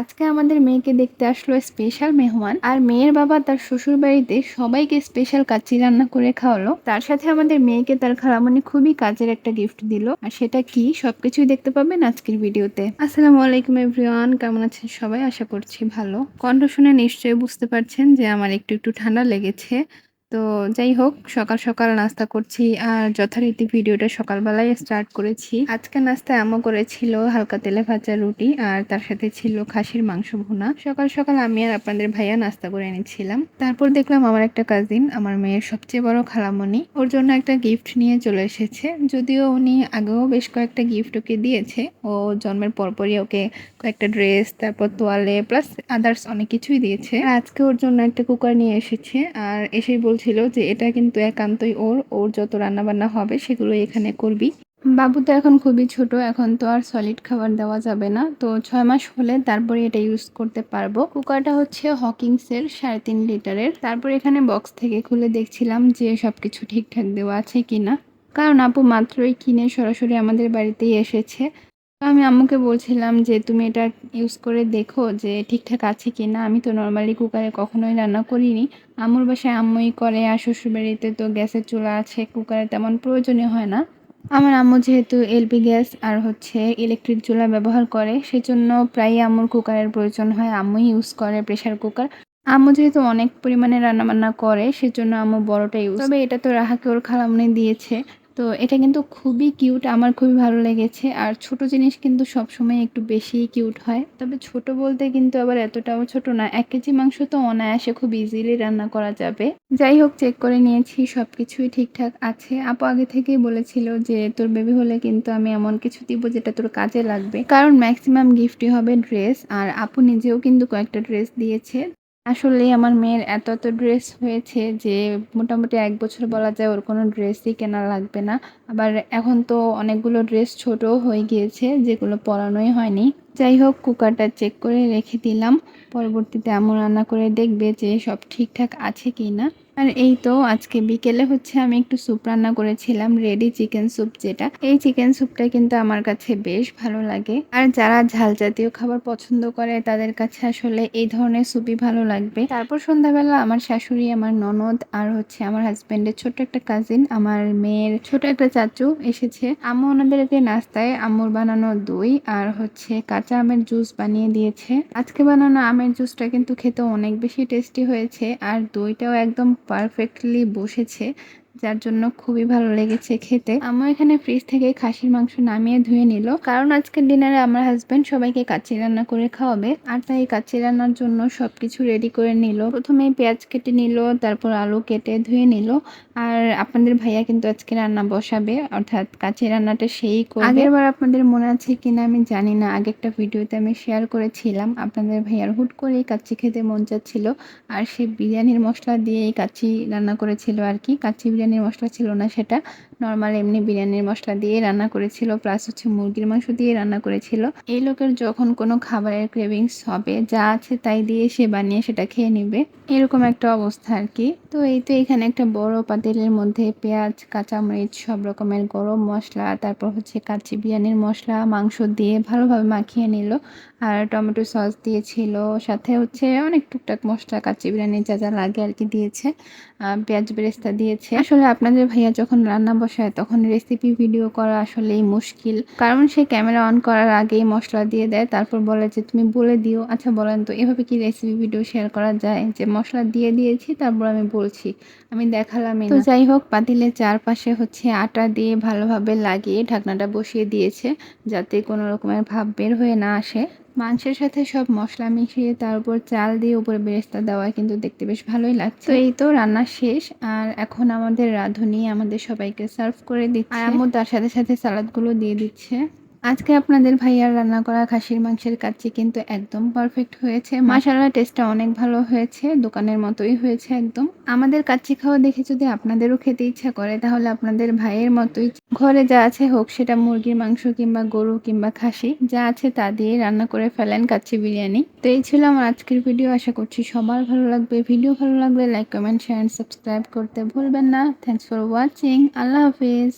আজকে আমাদের মেয়েকে দেখতে আসলো স্পেশাল মেহমান আর মেয়ের বাবা তার শ্বশুর বাড়িতে সবাইকে স্পেশাল কাচ্চি রান্না করে খাওয়ালো। তার সাথে আমাদের মেয়েকে তার খালামণি খুবই কাজের একটা গিফট দিল। আর সেটা কি সবকিছুই দেখতে পাবেন আজকের ভিডিওতে। আসসালামু আলাইকুম এভরিওয়ান কেমন আছেন সবাই? আশা করছি ভালো। কণ্ঠ শুনে নিশ্চয়ই বুঝতে পারছেন যে আমার একটু একটু ঠান্ডা লেগেছে। তো যাই হোক, সকাল সকাল নাস্তা করছি আর যথারীতি ভিডিওটা সকালবেলায় স্টার্ট করেছি। আজকে নাস্তায় আম্মু করেছিল হালকা তেলে ভাজা রুটি আর তার সাথে ছিল খাসির মাংস ভুনা। সকাল সকাল আমি আর আপনাদের ভাইয়া নাস্তা করে এনেছিলাম। তারপর দেখলাম আমার একটা কাজিন আমার মেয়ের সবচেয়ে বড় খালামণি। ওর জন্য একটা গিফট নিয়ে চলে এসেছে। যদিও উনি আগেও বেশ কয়েকটা গিফট ওকে দিয়েছে। ও জন্মের পরপরই ওকে কয়েকটা ড্রেস তারপর তোয়ালে প্লাস আদার্স অনেক কিছুই দিয়েছে। আজকে ওর জন্য একটা কুকার নিয়ে এসেছে। আর এসেই বলছিল যে এটা কিন্তু একান্তই ওর ওর যত রান্নাবান্না হবে সেগুলো এখানে করবি। বাবু তো এখন খুবই ছোট, এখন তো আর সলিড খাবার দেওয়া যাবে না। তো ছয় মাস হলে তারপরে এটা ইউজ করতে পারব। কুকারটা হচ্ছে হকিংসের সাড়ে তিন লিটারের। তারপর এখানে বক্স থেকে খুলে দেখছিলাম যে সব কিছু ঠিকঠাক দেওয়া আছে কিনা। কারণ আপু মাত্রই কিনে সরাসরি আমাদের বাড়িতেই এসেছে। আমি আম্মুকে বলছিলাম যে, তুমি এটা ইউজ করে দেখো যে, ঠিকঠাক আছে কি না আমি তো নর্মালি কুকারে কখনোই রান্না করিনি। আম্মুর বাসায় আম্মুই করে আর শ্বশুরবাড়িতে তো গ্যাসের চুলা আছে কুকারে তেমন প্রয়োজনীয় হয় না। আমার আম্মু যেহেতু এলপি গ্যাস আর হচ্ছে ইলেকট্রিক চুলা ব্যবহার করে, সেজন্য প্রায়ই আম্মুর কুকারের প্রয়োজন হয়। আম্মুই ইউজ করে প্রেশার কুকার আম্মু যেহেতু অনেক পরিমাণে রান্নাবান্না করে, সেজন্য আম্মু বড়টা ইউজ তবে এটা তো রাহাকে ওর খালামনে দিয়েছে। তো এটা কিন্তু খুবই কিউট, আমার খুবই ভালো লেগেছে। আর ছোট জিনিস কিন্তু সবসময় একটু বেশি কিউট হয়। তবে ছোট বলতে কিন্তু আবার এতটাও ছোট না, এক কেজি মাংস তো অনায়াসে খুব ইজিলি রান্না করা যাবে। যাই হোক চেক করে নিয়েছি সব কিছুই ঠিকঠাক আছে। আপু আগে থেকেই বলেছিল যে, তোর বেবি হলে কিন্তু আমি এমন কিছু দিব যেটা তোর কাজে লাগবে। কারণ ম্যাক্সিমাম গিফটই হবে ড্রেস আর আপু নিজেও কিন্তু কয়েকটা ড্রেস দিয়েছে। আসলে আমার মেয়ের এত এত ড্রেস হয়েছে যে মোটামুটি এক বছর বলা যায় ওর কোনো ড্রেসই কেনা লাগবে না। আবার এখন তো অনেকগুলো ড্রেস ছোটও হয়ে গিয়েছে, যেগুলো পরানোই হয়নি। যাই হোক, কুকারটা চেক করে রেখে দিলাম। পরবর্তীতে এমন রান্না করে দেখবে যে সব ঠিকঠাক আছে কি না আর এই তো আজকে বিকেলে হচ্ছে আমি একটু স্যুপ রান্না করেছিলাম রেডি চিকেন স্যুপ যেটা। এই চিকেন স্যুপটা কিন্তু আমার কাছে বেশ ভালো লাগে। আর যারা ঝাল জাতীয় খাবার পছন্দ করে, তাদের কাছে আসলে এই ধরনের স্যুপই ভালো লাগবে। তারপর সন্ধ্যাবেলা আমার শাশুড়ি, আমার ননদ আর হচ্ছে আমার হাজব্যান্ডের ছোট একটা কাজিন আমার মেয়ের ছোট একটা চাচু এসেছে। আম্মু ওনাদেরকে নাস্তায় আম্মুর বানানো দই আর হচ্ছে কাঁচা আমের জুস বানিয়ে দিয়েছে। আজকে বানানো আমের জুসটা কিন্তু খেতে অনেক বেশি টেস্টি হয়েছে আর দইটাও একদম পারফেক্টলি বসেছে। যার জন্য খুবই ভালো লেগেছে খেতে। আমার এখানে ফ্রিজ থেকে খাসির মাংস নামিয়ে ধুয়ে নিল। কারণ আজকের ডিনারে আমার হাজব্যান্ড সবাইকে কাচ্চি রান্না করে খাওয়াবে। আর তাই কাচ্চি রান্নার জন্য সবকিছু রেডি করে নিল। প্রথমে পেঁয়াজ কেটে নিল, তারপর আলু কেটে ধুয়ে নিল। আর আপনাদের ভাইয়া কিন্তু আজকে রান্না বসাবে। অর্থাৎ কাচ্চি রান্নাটা সেই করবে। আগের বার আপনাদের মনে আছে কিনা আমি জানি না। আগে একটা ভিডিওতে আমি শেয়ার করেছিলাম। আপনাদের ভাইয়ার হুট করেই কাচ্চি খেতে মন চাচ্ছিল। আর সে বিরিয়ানির মশলা দিয়ে কাচ্চি রান্না করেছিল আর কি। কাচ্চি বিরিয়ানি বিরিয়ানির মশলা ছিল না সেটা। নর্মাল এমনি বিরিয়ানির মশলা দিয়ে রান্না করেছিল প্লাস হচ্ছে মুরগির মাংস দিয়ে রান্না করেছিল। এই লোকের যখন কোনো খাবারের ক্রেভিংস হবে, যা আছে তাই দিয়ে সে বানিয়ে সেটা খেয়ে নেবে। এরকম একটা অবস্থা আর কি। তো এই তো এখানে একটা বড় পাতিলের মধ্যে পেঁয়াজ, কাঁচামরিচ, সব রকমের গরম মশলা, তারপর হচ্ছে কাচ্চি বিরিয়ানির মশলা, মাংস দিয়ে ভালোভাবে মাখিয়ে নিল। আর টমেটো সস দিয়েছিল, সাথে হচ্ছে অনেক টুকটাক মশলা, কাচ্চি বিরিয়ানি যা যা লাগে আর কি দিয়েছে। পেঁয়াজ বেরেস্তা দিয়েছে। আসলে আপনাদের ভাইয়া যখন রান্না বসায়, তখন রেসিপি ভিডিও করা আসলেই মুশকিল। কারণ সে ক্যামেরা অন করার আগেই মশলা দিয়ে দেয়, তারপর বলে যে, তুমি বলে দিও। আচ্ছা বলেন তো, এভাবে কি রেসিপি ভিডিও শেয়ার করা যায়? যে, মশলা দিয়ে দিয়েছি, তারপর আমি বলছি, আমি দেখালামই তো যাই হোক, পাতিলের চারপাশে হচ্ছে আটা দিয়ে ভালোভাবে লাগিয়ে ঢাকনাটা বসিয়ে দিয়েছে, যাতে কোনো রকমের ভাব বের হয়ে না আসে। মাংসের সাথে সব মশলা মিশিয়ে তার উপর চাল দিয়ে উপরে বেরেস্তা দেওয়া কিন্তু দেখতে বেশ ভালোই লাগছে। তো এই তো রান্না শেষ, আর এখন আমাদের রাঁধুনি আমাদের সবাইকে সার্ভ করে দিচ্ছে। আর আম্মু তার সাথে সাথে সালাদগুলো দিয়ে দিচ্ছে। আজকে আপনাদের ভাইয়ার রান্না করা খাসির মাংসের কাচ্চি কিন্তু একদম পারফেক্ট হয়েছে। মাসাল্লাহ টেস্টটা অনেক ভালো হয়েছে, দোকানের মতোই হয়েছে একদম। আমাদের কাচ্চি খাওয়া দেখে যদি আপনাদেরও খেতে ইচ্ছা করে, তাহলে আপনাদের ভাইয়ের মতোই ঘরে যা আছে হোক, সেটা মুরগির মাংস কিংবা গরু কিংবা খাসি, যা আছে তা দিয়ে রান্না করে ফেলেন কাচ্চি বিরিয়ানি। তো এই ছিল আমার আজকের ভিডিও আশা করছি সবার ভালো লাগবে। ভিডিও ভালো লাগলে লাইক কমেন্ট শেয়ার সাবস্ক্রাইব করতে ভুলবেন না। থ্যাংকস ফর ওয়াচিং আল্লাহ হাফিজ।